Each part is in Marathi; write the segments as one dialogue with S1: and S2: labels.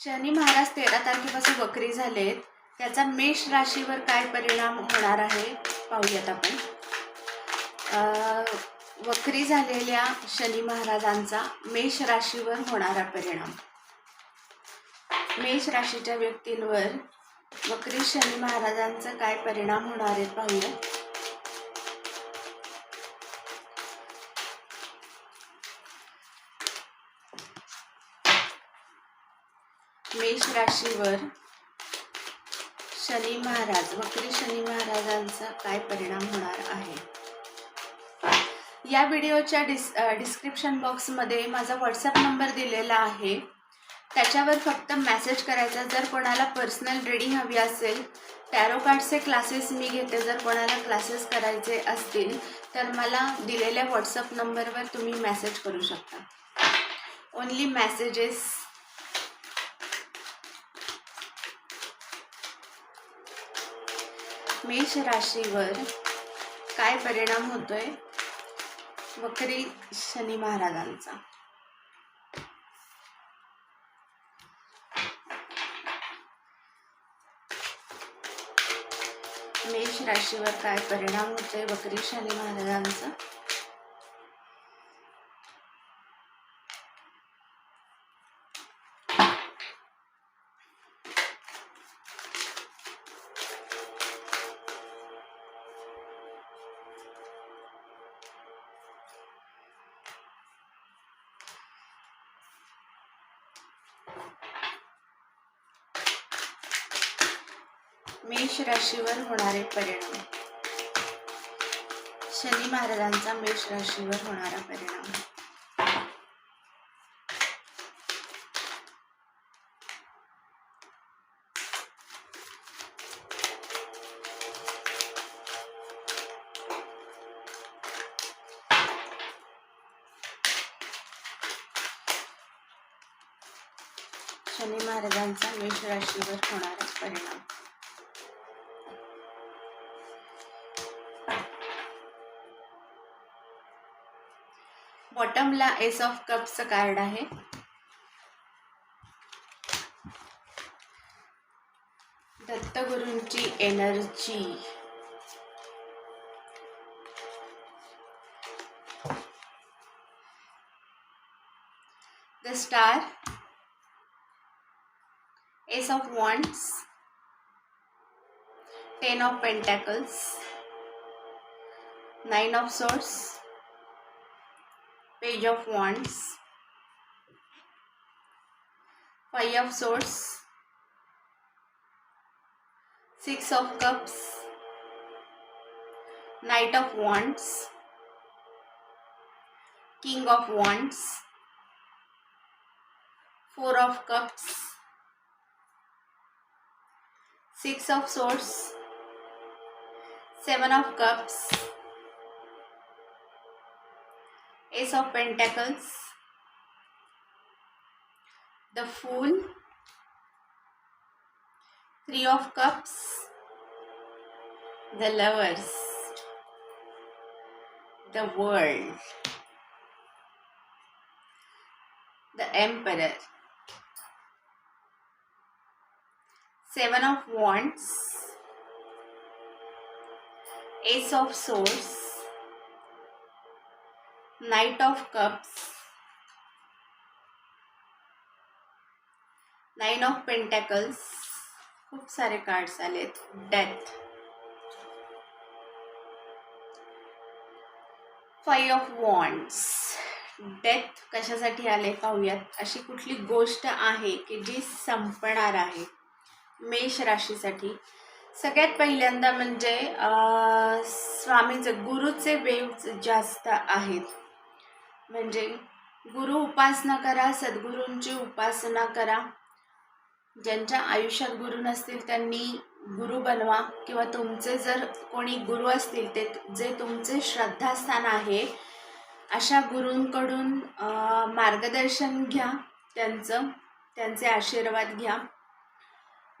S1: शनी महाराज तेरा तारखेपासून वक्री झालेत. त्याचा मेष राशीवर काय परिणाम होणार आहे? पाहूयात आपण. वक्री झालेल्या शनी महाराजांचा मेष राशीवर होणारा परिणाम. मेष राशीच्या व्यक्तींवर वक्री शनी महाराजांचा काय परिणाम होणार आहे पाहूया मेष राशीवर शनी महाराज वक्री शनी महाराजांचा काय परिणाम होणार आहे? या व्हिडिओच्या डिस डिस्क्रिप्शन बॉक्समध्ये माझा व्हॉट्सअप नंबर दिलेला आहे. त्याच्यावर फक्त मेसेज करायचा. जर कोणाला पर्सनल रिडिंग हवी असेल टॅरो कार्डचे क्लासेस मी घेते. जर कोणाला क्लासेस करायचे असतील तर मला दिलेल्या व्हॉट्सअप नंबरवर तुम्ही मेसेज करू शकता. ओनली मेसेजेस मेष राशीवर काय परिणाम होतोय? वक्री शनी महाराजांचा. मेष राशीवर काय परिणाम होतोय? वक्री शनी महाराजांचा. मेष राशीवर होणारे परिणाम. शनी महाराजांचा मेष राशीवर होणारा परिणाम. शनी महाराजांचा मेष राशीवर होणारा परिणाम. बॉटमला एस ऑफ कपचं कार्ड आहे. दत्तगुरूंची energy the star ace of wands ten of pentacles nine of swords page of wands five of swords six of cups knight of wands king of wands four of cups six of swords seven of cups ace of pentacles. The fool. Three of cups. The lovers. The world. The emperor. Seven of wands. Ace of swords knight of cups nine of pentacles खूप सारे कार्ड्स आलेत. Death five of wands death कशासाठी आले पाहूयात? अशी कुठली गोष्ट आहे की जी संपणार आहे? मेष राशीसाठी. सगळ्यात पहिल्यांदा म्हणजे अं, स्वामीचं गुरुचे वेव्ज जास्त आहेत. म्हणजे गुरु उपासना करा सद्गुरूंची उपासना करा. ज्यांच्या आयुष्यात गुरु नसतील त्यांनी गुरु बनवा किंवा तुमचे जर कोणी गुरु असतील ते जे तुमचे श्रद्धास्थान आहे अशा गुरूंकडून मार्गदर्शन घ्या त्यांचं त्यांचे आशीर्वाद घ्या.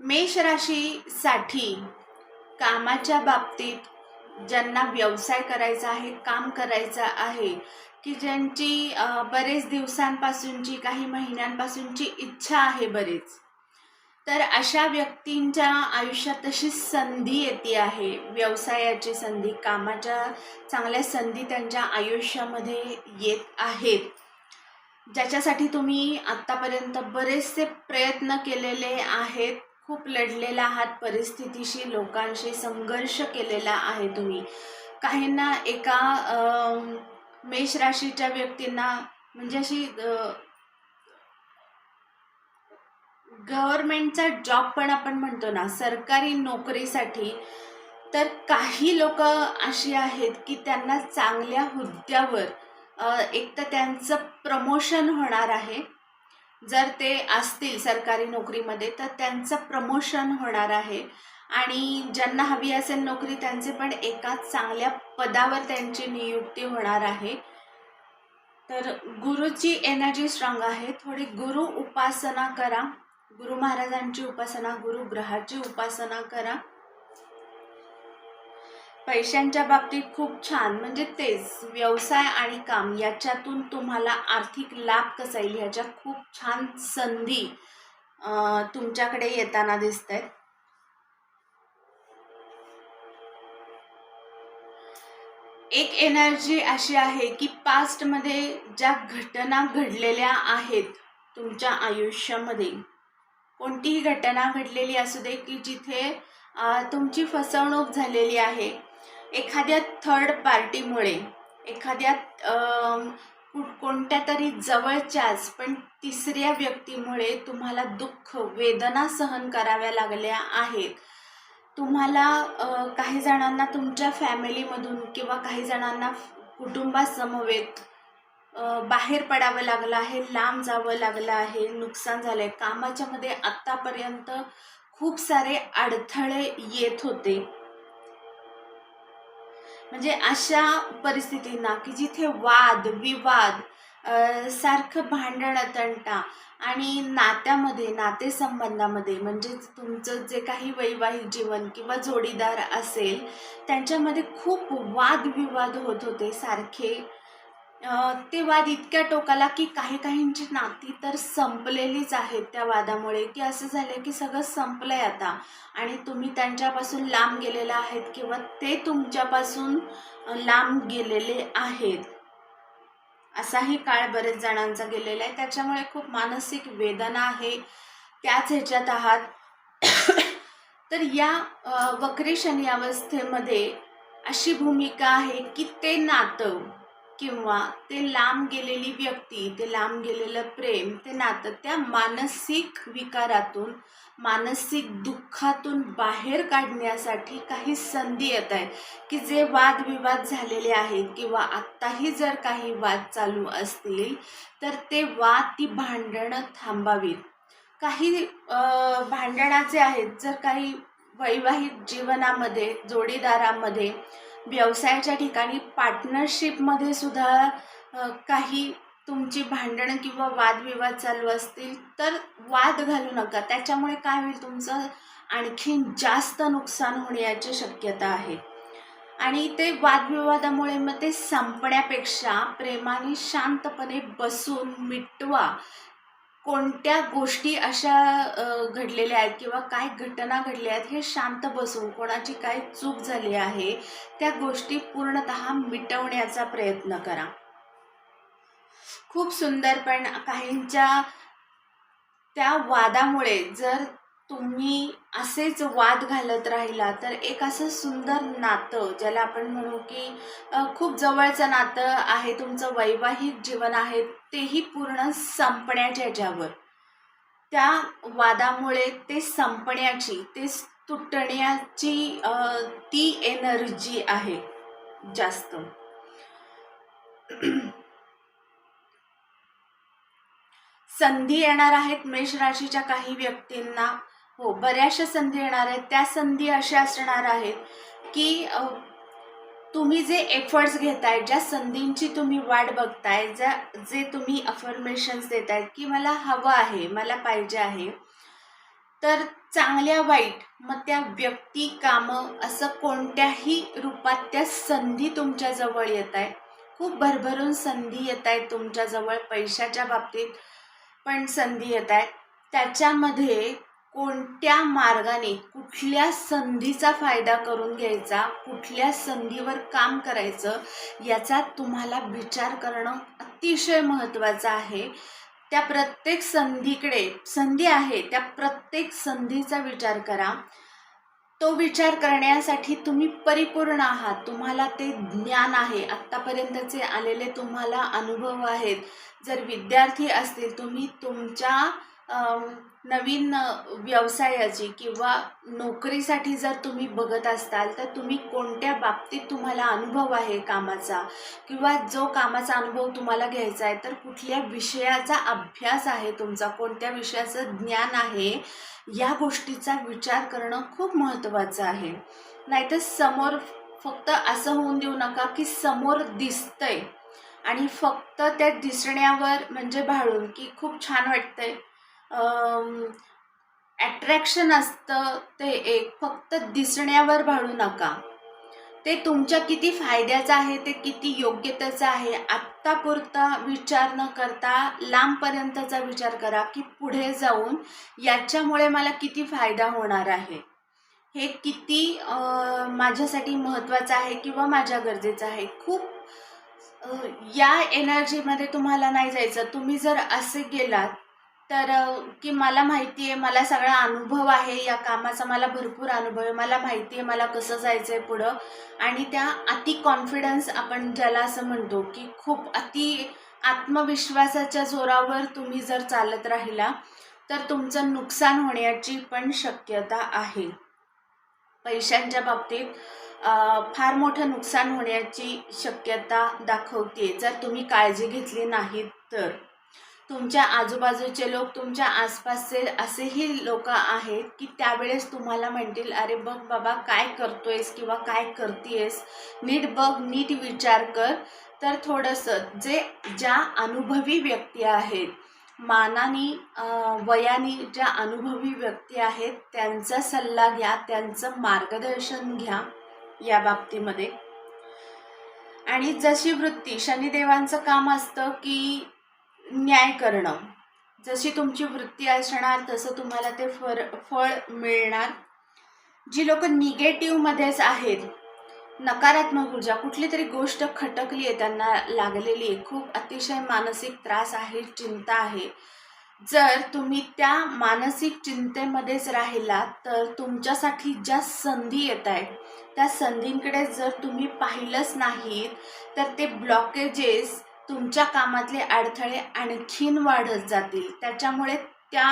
S1: मेष राशीसाठी कामाच्या बाबतीत ज्यांना व्यवसाय करायचा आहे काम करायचं आहे की ज्यांची बरेच दिवसांपासूनची काही महिन्यांपासूनची इच्छा आहे बरेच. तर अशा व्यक्तींच्या आयुष्यात तशी संधी येते आहे. व्यवसायाची संधी कामाच्या चांगल्या संधी त्यांच्या आयुष्यामध्ये येत आहेत. ज्याच्यासाठी तुम्ही आत्तापर्यंत बरेचसे प्रयत्न केलेले आहेत. खूप लढलेला आहात परिस्थितीशी लोकांशी संघर्ष केलेला आहे तुम्ही. काहींना एका मेष राशीच्या व्यक्तींना म्हणजे अशी गव्हर्मेंटचा जॉब पण आपण म्हणतो ना सरकारी नोकरीसाठी तर काही लोक अशी आहेत की त्यांना चांगल्या हुद्द्यावर एक तर त्यांचं प्रमोशन होणार आहे. जर ते असतील सरकारी नोकरीमध्ये तर त्यांचं प्रमोशन होणार आहे. आणि ज्यांना हवी असेल नोकरी त्यांचे पण एका चांगल्या पदावर त्यांची नियुक्ती होणार आहे. तर गुरुची एनर्जी स्ट्रॉंग आहे थोडी गुरु उपासना करा. गुरु महाराजांची उपासना गुरु ग्रहाची उपासना करा. पैशांच्या बाबतीत खूप छान. म्हणजे तेच व्यवसाय आणि काम याच्यातून तुम्हाला आर्थिक लाभ कसा येईल ह्याच्या खूप छान संधी तुमच्याकडे येताना दिसत आहेत एक एनर्जी अशी आहे की पास्टमध्ये ज्या घटना घडलेल्या आहेत तुमच्या आयुष्यामध्ये कोणतीही घटना घडलेली असू दे की जिथे तुमची फसवणूक झालेली आहे एखाद्या थर्ड पार्टीमुळे एखाद्या कु- कोणत्या तरी जवळच्याच पण तिसऱ्या व्यक्तीमुळे तुम्हाला दुःख वेदना सहन कराव्या लागल्या आहेत. तुम्हाला काही जणांना तुमच्या फॅमिलीमधून किंवा काही जणांना कुटुंबासमवेत बाहेर पडावं लागलं आहे लांब जावं लागलं आहे नुकसान झालं आहे कामाच्यामध्ये आत्तापर्यंत खूप सारे अडथळे येत होते. म्हणजे अशा परिस्थितींना की जिथे वाद विवाद सारखं भांडण तंटा आणि नात्यामध्ये नातेसंबंधामध्ये म्हणजेच तुमचं जे काही वैवाहिक जीवन किंवा जोडीदार असेल त्यांच्यामध्ये खूप वादविवाद होत होते सारखे. ते वाद इतक्या टोकाला की काही काहींची नाती तर संपलेलीच आहेत त्या वादामुळे की असं झालं की सगळं संपलं आहे आता आणि तुम्ही त्यांच्यापासून लांब गेलेला आहेत किंवा ते तुमच्यापासून लांब गेलेले आहेत. असाही काळ बरेच जणांचा गेलेला आहे. त्याच्यामुळे खूप मानसिक वेदना आहे. त्याच ह्याच्यात आहात. तर या वक्री शनी अवस्थेमध्ये अशी भूमिका आहे की ते नातं. किंवा ते लांब गेलेली व्यक्ती ते लांब गेलेलं प्रेम ते नातं त्या मानसिक विकारातून मानसिक दुःखातून बाहेर काढण्यासाठी काही संधी येत आहे की जे वादविवाद झालेले आहेत किंवा आत्ताही जर काही वाद चालू असतील तर ते वाद ती भांडणं थांबावीत. काही भांडणाचे आहेत जर काही वैवाहिक जीवनामध्ये जोडीदारामध्ये व्यवसायाच्या ठिकाणी पार्टनरशिपमध्ये सुद्धा काही तुमची भांडणं किंवा वादविवाद चालू असतील तर वाद घालू नका. त्याच्यामुळे काय होईल तुमचं आणखीन जास्त नुकसान होण्याची शक्यता आहे. आणि ते वादविवादामुळे मग ते संपण्यापेक्षा प्रेमाने शांतपणे बसून मिटवा. कोणत्या गोष्टी अशा घडलेल्या आहेत किंवा काय घटना घडल्या आहेत हे शांत बसून कोणाची काय चूक झाली आहे त्या गोष्टी पूर्णत मिटवण्याचा प्रयत्न करा. खूप सुंदर पण काहींच्या त्या वादामुळे जर तुम्ही असेच वाद घालत राहिला तर एक असं सुंदर नातं ज्याला आपण म्हणू की खूप जवळचं नातं आहे तुमचं वैवाहिक जीवन आहे तेही पूर्ण संपण्याच्या ज्यावर त्या वादामुळे ते संपण्याची ते तुटण्याची ती एनर्जी आहे जास्त. संधी येणार आहेत मेष राशीच्या काही व्यक्तींना. हो बऱ्याचशा संधी येणार आहेत. त्या संधी अशा असणार आहेत की तुम्ही जे एफर्ट्स घेताय ज्या संधींची तुम्ही वाट बघताय ज्या जे तुम्ही अफर्मेशन्स देतायत की मला हवं आहे मला पाहिजे आहे तर चांगल्या वाईट मग त्या व्यक्ती कामं असं कोणत्याही रूपात त्या संधी तुमच्याजवळ येत आहे खूप भरभरून संधी येत आहेत तुमच्याजवळ पैशाच्या बाबतीत पण संधी येत आहेत त्याच्यामध्ये कोणत्या मार्गाने कुठल्या संधीचा फायदा करून घ्यायचा कुठल्या संधीवर काम करायचं याचा तुम्हाला विचार करणं अतिशय महत्त्वाचं आहे. त्या प्रत्येक संधीकडे संधी आहे त्या प्रत्येक संधीचा विचार करा. तो विचार करण्यासाठी तुम्ही परिपूर्ण आहात. तुम्हाला ते ज्ञान आहे. आत्तापर्यंतचे आलेले तुम्हाला अनुभव आहेत. जर विद्यार्थी असतील तुम्ही तुमच्या नवीन व्यवसायाची किंवा नोकरीसाठी जर तुम्ही बघत असाल तर तुम्ही कोणत्या बाबतीत तुम्हाला अनुभव आहे कामाचा? किंवा जो कामाचा अनुभव तुम्हाला घ्यायचा आहे तर कुठल्या विषयाचा अभ्यास आहे तुमचा? कोणत्या विषयाचं ज्ञान आहे? या गोष्टीचा विचार करणं खूप महत्त्वाचं आहे. नाहीतर समोर फक्त असं होऊन देऊ नका की समोर दिसतंय. आणि फक्त त्या दिसण्यावर म्हणजे भाळून की खूप छान वाटतंय. ॲट्रॅक्शन असतं ते एक. फक्त दिसण्यावर भाडू नका. ते तुमच्या किती फायद्याचं आहे ते किती योग्यतेचं आहे आत्तापुरता विचार न करता लांबपर्यंतचा विचार करा की पुढे जाऊन याच्यामुळे मला किती फायदा होणार आहे. हे किती माझ्यासाठी महत्त्वाचं आहे किंवा माझ्या गरजेचं आहे. खूप या एनर्जीमध्ये तुम्हाला नाही जायचं. तुम्ही जर असे गेलात तर की मला माहिती आहे मला सगळा अनुभव आहे या कामाचा मला भरपूर अनुभव आहे मला माहिती आहे मला कसं जायचं आहे पुढं. आणि त्या अति कॉन्फिडन्स आपण ज्याला असं म्हणतो की खूप अति आत्मविश्वासाच्या जोरावर तुम्ही जर चालत राहिला तर तुमचं नुकसान होण्याची पण शक्यता आहे. पैशांच्या बाबतीत फार मोठं नुकसान होण्याची शक्यता दाखवते जर तुम्ही काळजी घेतली नाहीत तर. तुमच्या आजूबाजूचे लोक तुमच्या आसपासचे असेही लोक आहेत की त्यावेळेस तुम्हाला म्हणतील अरे बघ बाबा काय करतोयस किंवा काय करतेयस? नीट बघ नीट विचार कर. तर थोडंसं जे ज्या अनुभवी व्यक्ती आहेत मानानी वयानी ज्या अनुभवी व्यक्ती आहेत त्यांचा सल्ला घ्या त्यांचं मार्गदर्शन घ्या या बाबतीमध्ये. आणि जशी वृत्ती शनिदेवांचं काम असतं की न्याय करणं. जशी तुमची वृत्ती असणार तसं तुम्हाला ते फर फळ मिळणार. जी लोक निगेटिव्हमध्येच आहेत नकारात्मक ऊर्जा कुठली तरी गोष्ट खटकली आहे त्यांना लागलेली आहे खूप अतिशय मानसिक त्रास आहे चिंता आहे. जर तुम्ही त्या मानसिक चिंतेमध्येच राहिलात तर तुमच्यासाठी ज्या संधी येत आहेत त्या संधींकडे जर तुम्ही पाहिलंच नाहीत तर ते ब्लॉकेजेस तुमच्या कामातले अडथळे आणखीन वाढत जातील. त्याच्यामुळे त्या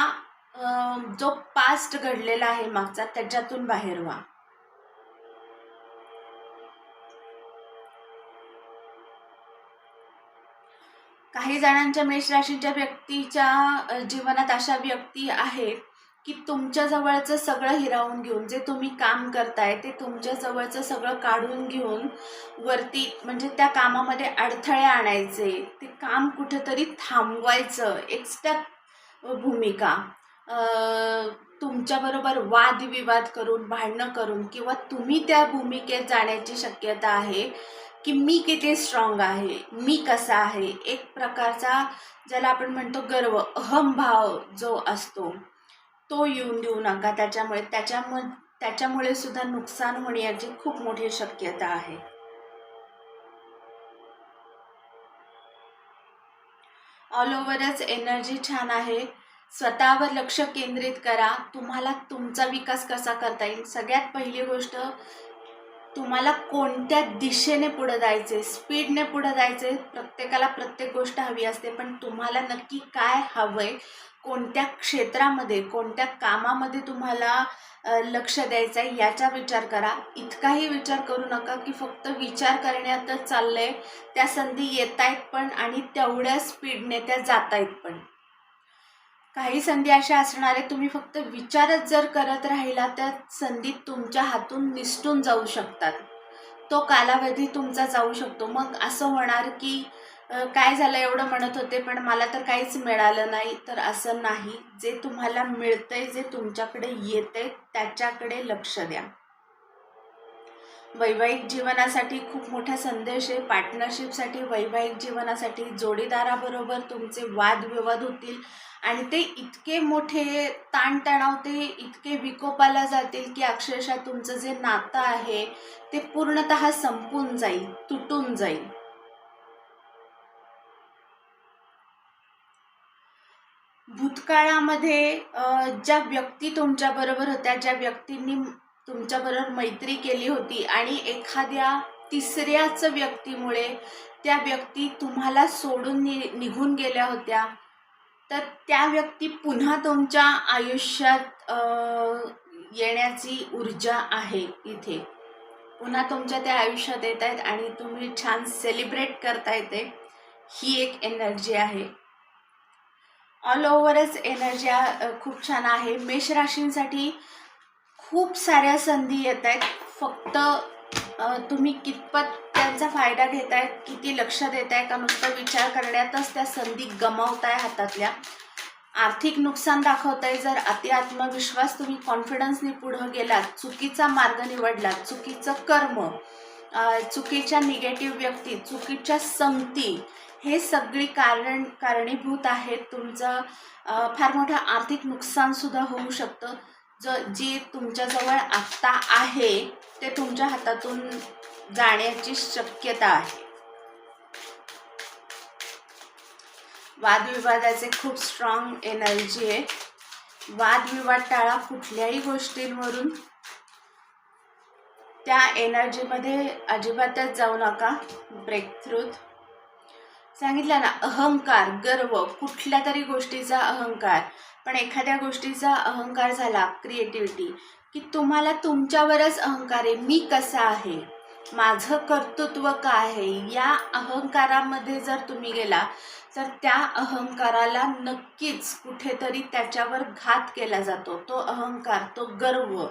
S1: जो पास्ट घडलेला आहे मागचा त्याच्यातून बाहेर व्हा. काही जणांच्या मेष राशीच्या व्यक्तीच्या जीवनात अशा व्यक्ती आहेत की तुमच्या जवळचं सगळं हिरावून घेऊन जे तुम्ही काम करताय ते तुमच्या जवळचं सगळं काढून घेऊन वरती म्हणजे त्या कामामध्ये अडथळे आणायचे. ते काम कुठंतरी थांबवायचं. एक्स्ट्रा भूमिका. तुमच्याबरोबर वादविवाद करून भांडणं करून किंवा तुम्ही त्या भूमिकेत जाण्याची शक्यता आहे की मी किती स्ट्रॉंग आहे मी कसा आहे एक प्रकारचा ज्याला आपण म्हणतो गर्व अहमभाव जो असतो. तो येऊन देऊ नका. त्याच्यामुळे त्याच्यामुळे त्याच्यामुळे सुद्धा नुकसान होण्याची खूप मोठी शक्यता आहे. ऑल ओव्हरच एनर्जी छान आहे. स्वतःवर लक्ष केंद्रित करा. तुम्हाला तुमचा विकास कसा करता येईल? सगळ्यात पहिली गोष्ट तुम्हाला कोणत्या दिशेने पुढं जायचे स्पीडने पुढं जायचे प्रत्येकाला प्रत्येक गोष्ट हवी असते पण तुम्हाला नक्की काय हवंय? कोणत्या क्षेत्रामध्ये कोणत्या कामामध्ये तुम्हाला लक्ष द्यायचं आहे याचा विचार करा. इतकाही विचार करू नका की फक्त विचार करण्यातच चाललंय. त्या संधी येत आहेत पण आणि तेवढ्या स्पीडने त्या जात आहेत पण. काही संधी अशा असणार आहेत तुम्ही फक्त विचारच जर करत राहिला तर संधी तुमच्या हातून निसटून जाऊ शकतात. तो कालावधी तुमचा जाऊ शकतो. मग असं होणार की काय झालं एवढं म्हणत होते पण मला तर काहीच मिळालं नाही. तर असं नाही. जे तुम्हाला मिळतंय जे तुमच्याकडे येतंय त्याच्याकडे लक्ष द्या. वैवाहिक जीवनासाठी खूप मोठा संदेश आहे. पार्टनरशिपसाठी वैवाहिक जीवनासाठी जोडीदाराबरोबर तुमचे वादविवाद होतील आणि ते इतके मोठे ताणतणाव ते इतके विकोपाला जातील की अक्षरशः तुमचं जे नातं आहे ते पूर्णतः संपून जाईल तुटून जाईल. भूतकाळामध्ये ज्या व्यक्ती तुमच्याबरोबर होत्या ज्या व्यक्तींनी तुमच्याबरोबर मैत्री केली होती आणि एखाद्या तिसऱ्याच व्यक्तीमुळे त्या व्यक्ती तुम्हाला सोडून नि निघून गेल्या होत्या तर त्या व्यक्ती पुन्हा तुमच्या आयुष्यात येण्याची ऊर्जा आहे इथे. पुन्हा तुमच्या त्या आयुष्यात येत आहेत आणि तुम्ही छान सेलिब्रेट करता येते ही एक एनर्जी आहे. ऑल ओव्हरच एनर्जी खूप छान आहे. मेष राशींसाठी खूप साऱ्या संधी येत आहेत. फक्त तुम्ही कितपत त्यांचा फायदा घेत आहेत किती लक्ष देत आहे का नुसतं विचार करण्यातच त्या संधी गमावताय हातातल्या. आर्थिक नुकसान दाखवताय. जर अति आत्मविश्वास तुम्ही कॉन्फिडन्सने पुढं गेलात चुकीचा मार्ग निवडलात चुकीचं कर्म चुकीच्या निगेटिव्ह व्यक्ती चुकीच्या संगती हे सगळी कारण कारणीभूत आहेत. तुमचं फार मोठं आर्थिक नुकसानसुद्धा होऊ शकतं. ज जी तुमच्याजवळ आत्ता आहे ते तुमच्या हातातून जाण्याची शक्यता आहे. वादविवादाचे खूप स्ट्रॉंग एनर्जी आहे. वादविवाद टाळा कुठल्याही गोष्टींवरून. त्या एनर्जीमध्ये अजिबातच जाऊ नका. ब्रेकथ्रूथ सांगितलं ना अहंकार गर्व कुठल्या तरी गोष्टीचा अहंकार. पण एखाद्या गोष्टीचा अहंकार झाला क्रिएटिव्हिटी की तुम्हाला तुमच्यावरच अहंकार आहे मी कसा आहे? माझं कर्तृत्व काय आहे? या अहंकारामध्ये जर तुम्ही गेला तर त्या अहंकाराला नक्कीच कुठेतरी त्याच्यावर घात केला जातो. तो अहंकार तो गर्व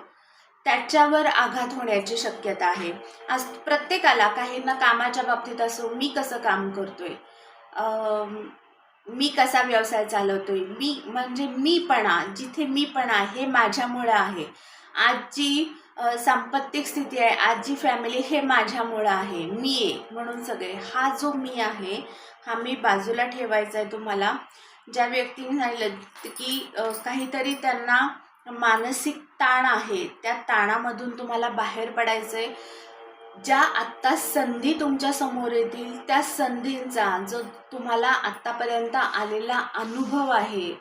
S1: त्याच्यावर आघात होण्याची शक्यता आहे. आज प्रत्येकाला काहींना कामाच्या बाबतीत असो मी कसं काम करतोय? मी कसा व्यवसाय चालवतो आहे मी म्हणजे मीपणा जिथे मीपणा हे माझ्यामुळं आहे. आज जी सांपत्तिक स्थिती आहे आज जी फॅमिली हे माझ्यामुळं आहे. मी आहे म्हणून सगळे. हा जो मी आहे हा मी बाजूला ठेवायचा आहे तुम्हाला. ज्या व्यक्तीने सांगितलं की काहीतरी त्यांना मानसिक ताण आहे त्या ताणामधून तुम्हाला बाहेर पडायचं आहे ज्या आत्ता संधी तुमच्यासमोर येतील त्या संधींचा जो तुम्हाला आत्तापर्यंत आलेला अनुभव आहे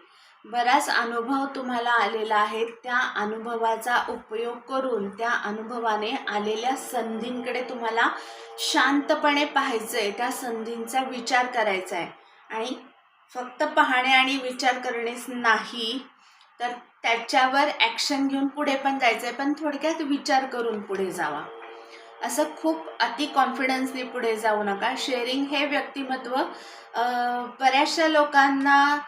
S1: बराच अनुभव तुम्हाला आलेला आहे त्या अनुभवाचा उपयोग करून त्या अनुभवाने आलेल्या संधींकडे तुम्हाला शांतपणे पाहायचं आहे त्या संधींचा विचार करायचा आहे आणि फक्त पाहणे आणि विचार करणेच नाही तर त्याच्यावर ॲक्शन घेऊन पुढे पण जायचं आहे पण थोडक्यात विचार करून पुढे जावा. असं खूप अति कॉन्फिडन्सने पुढे जाऊ नका. शेअरिंग हे व्यक्तिमत्व बऱ्याचशा लोकांना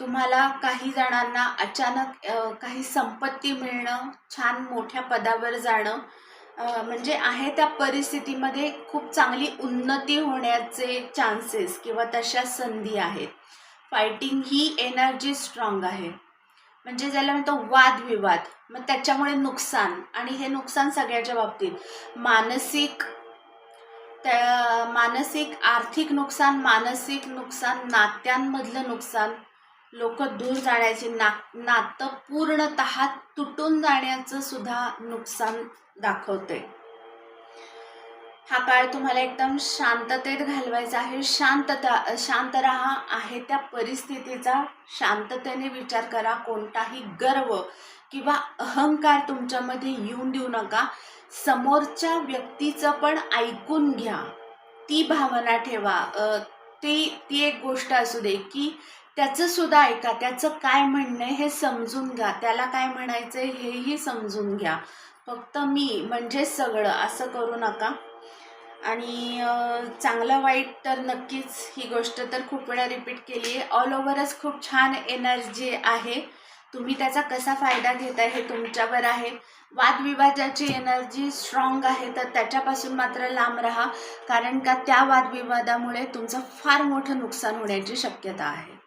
S1: तुम्हाला काही जणांना अचानक काही संपत्ती मिळणं छान मोठ्या पदावर जाणं म्हणजे आहे त्या परिस्थितीमध्ये खूप चांगली उन्नती होण्याचे चान्सेस किंवा तशा संधी आहेत. फायटिंग ही एनर्जी स्ट्रॉंग आहे. म्हणजे ज्याला म्हणतो वादविवाद मग त्याच्यामुळे नुकसान. आणि हे नुकसान सगळ्याच्या बाबतीत. मानसिक त्या मानसिक आर्थिक नुकसान मानसिक नुकसान नात्यांमधलं नुकसान. लोक दूर जाण्याचे ना नातं पूर्णत तुटून जाण्याचं सुद्धा नुकसान दाखवते हा काळ तुम्हाला एकदम शांततेत घालवायचा आहे. शांतता शांत राहा आहे त्या परिस्थितीचा. शांततेने विचार करा. कोणताही गर्व किंवा अहंकार तुमच्यामध्ये येऊन देऊ नका. समोरच्या व्यक्तीचं पण ऐकून घ्या. ती भावना ठेवा. ती ती एक गोष्ट असू दे की त्याचं सुद्धा ऐका. त्याचं काय म्हणणं हे समजून घ्या. त्याला काय म्हणायचं आहे हेही समजून घ्या. फक्त मी म्हणजेच सगळं असं करू नका. आणि चांगलं वाईट तर नक्कीच ही गोष्ट तर खूप वेळा रिपीट केली आहे ऑल ओव्हरच खूप छान एनर्जी आहे. तुम्ही त्याचा कसा फायदा घेताय हे तुमच्यावर आहे. वादविवादाची एनर्जी स्ट्रॉंग आहे तर त्याच्यापासून मात्र लांब राहा. कारण का त्या वादविवादामुळे तुमचं फार मोठं नुकसान होण्याची शक्यता आहे.